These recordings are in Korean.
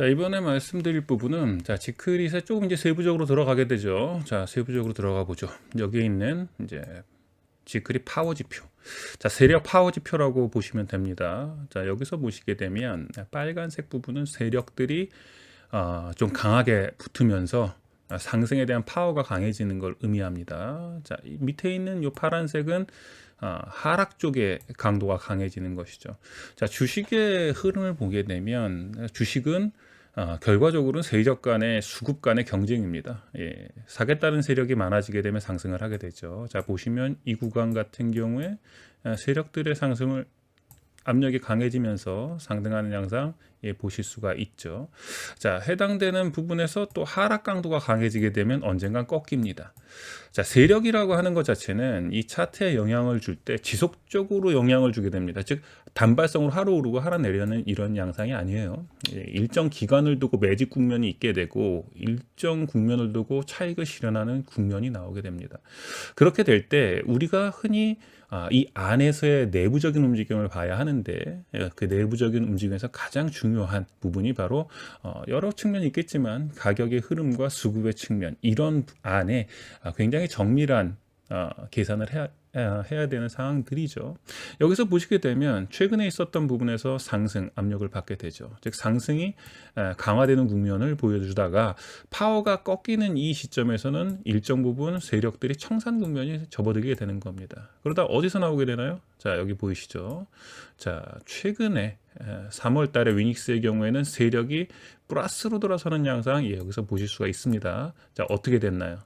자, 이번에 말씀드릴 부분은 자, 지크릿에 조금 이제 세부적으로 들어가게 되죠. 자, 세부적으로 들어가 보죠. 여기에 있는 이제 지크릿 파워 지표. 자, 세력 파워 지표라고 보시면 됩니다. 자, 여기서 보시게 되면 빨간색 부분은 세력들이 어, 좀 강하게 붙으면서 상승에 대한 파워가 강해지는 걸 의미합니다. 자, 이 밑에 있는 이 파란색은 어, 하락 쪽의 강도가 강해지는 것이죠. 자, 주식의 흐름을 보게 되면 주식은 어, 결과적으로는 세력 간의 수급 간의 경쟁입니다. 예, 사겠다는 세력이 많아지게 되면 상승을 하게 되죠. 자, 보시면 이 구간 같은 경우에 어, 세력들의 상승을 압력이 강해지면서 상승하는 양상 예, 보실 수가 있죠. 자, 해당되는 부분에서 또 하락 강도가 강해지게 되면 언젠간 꺾입니다. 자, 세력이라고 하는 것 자체는 이 차트에 영향을 줄 때 지속적으로 영향을 주게 됩니다. 즉, 단발성으로 하루 오르고 하루 내려는 이런 양상이 아니에요. 예, 일정 기간을 두고 매직 국면이 있게 되고 일정 국면을 두고 차익을 실현하는 국면이 나오게 됩니다. 그렇게 될 때 우리가 흔히 아, 이 안에서의 내부적인 움직임을 봐야 하는데 예, 그 내부적인 움직임에서 가장 중요한 부분이 바로 어, 여러 측면이 있겠지만 가격의 흐름과 수급의 측면 이런 안에 아, 굉장히 정밀한 어, 계산을 해야 아, 해야 되는 상황들이죠. 여기서 보시게 되면 최근에 있었던 부분에서 상승 압력을 받게 되죠. 즉 상승이 아, 강화되는 국면을 보여주다가 파워가 꺾이는 이 시점에서는 일정 부분 세력들이 청산 국면이 접어들게 되는 겁니다. 그러다 어디서 나오게 되나요? 자 여기 보이시죠? 자 최근에 3월 달에 위닉스의 경우에는 세력이 플러스로 돌아서는 양상 예, 여기서 보실 수가 있습니다. 자 어떻게 됐나요?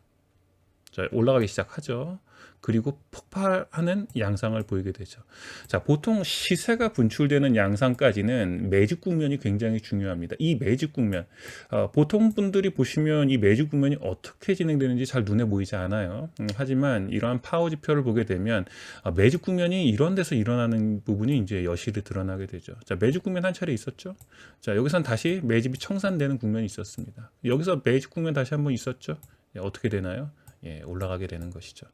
자, 올라가기 시작하죠. 그리고 폭발하는 양상을 보이게 되죠. 자, 보통 시세가 분출되는 양상까지는 매직 국면이 굉장히 중요합니다. 이 매직 국면, 어, 보통 분들이 보시면 이 매직 국면이 어떻게 진행되는지 잘 눈에 보이지 않아요. 음, 하지만 이러한 파워 지표를 보게 되면 어, 매직 국면이 이런 데서 일어나는 부분이 이제 여실히 드러나게 되죠. 자, 매직 국면 한 차례 있었죠. 자, 여기선 다시 매집이 청산되는 국면이 있었습니다. 여기서 매직 국면 다시 한번 있었죠. 예, 어떻게 되나요? 예, 올라가게 되는 것이죠.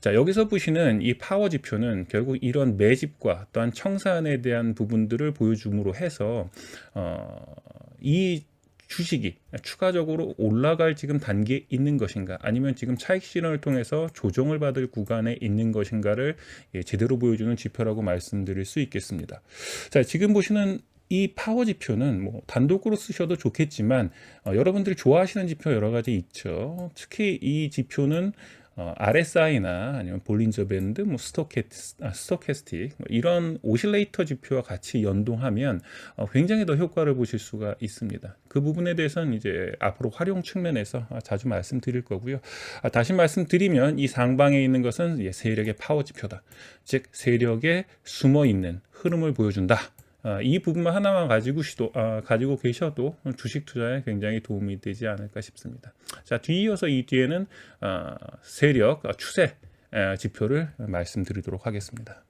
자, 여기서 보시는 이 파워 지표는 결국 이런 매집과 또한 청산에 대한 부분들을 보여줌으로 해서 어, 이 주식이 추가적으로 올라갈 지금 단계에 있는 것인가 아니면 지금 차익 실현을 통해서 조정을 받을 구간에 있는 것인가를 예, 제대로 보여주는 지표라고 말씀드릴 수 있겠습니다. 자, 지금 보시는 이 파워 지표는 뭐 단독으로 쓰셔도 좋겠지만 어, 여러분들이 좋아하시는 지표 여러 가지 있죠. 특히 이 지표는 어, RSI나 아니면 볼린저 밴드, 뭐 스토캐, 아, 스토캐스틱 뭐 이런 오실레이터 지표와 같이 연동하면 어, 굉장히 더 효과를 보실 수가 있습니다. 그 부분에 대해서는 이제 앞으로 활용 측면에서 아, 자주 말씀드릴 거고요. 아, 다시 말씀드리면 이 상방에 있는 것은 예, 세력의 파워 지표다. 즉 세력에 숨어 있는 흐름을 보여준다. 아, 이 부분만 하나만 가지고 시도 아, 가지고 계셔도 주식 투자에 굉장히 도움이 되지 않을까 싶습니다. 자, 뒤이어서 이 뒤에는 아, 세력 아, 추세 아, 지표를 말씀드리도록 하겠습니다.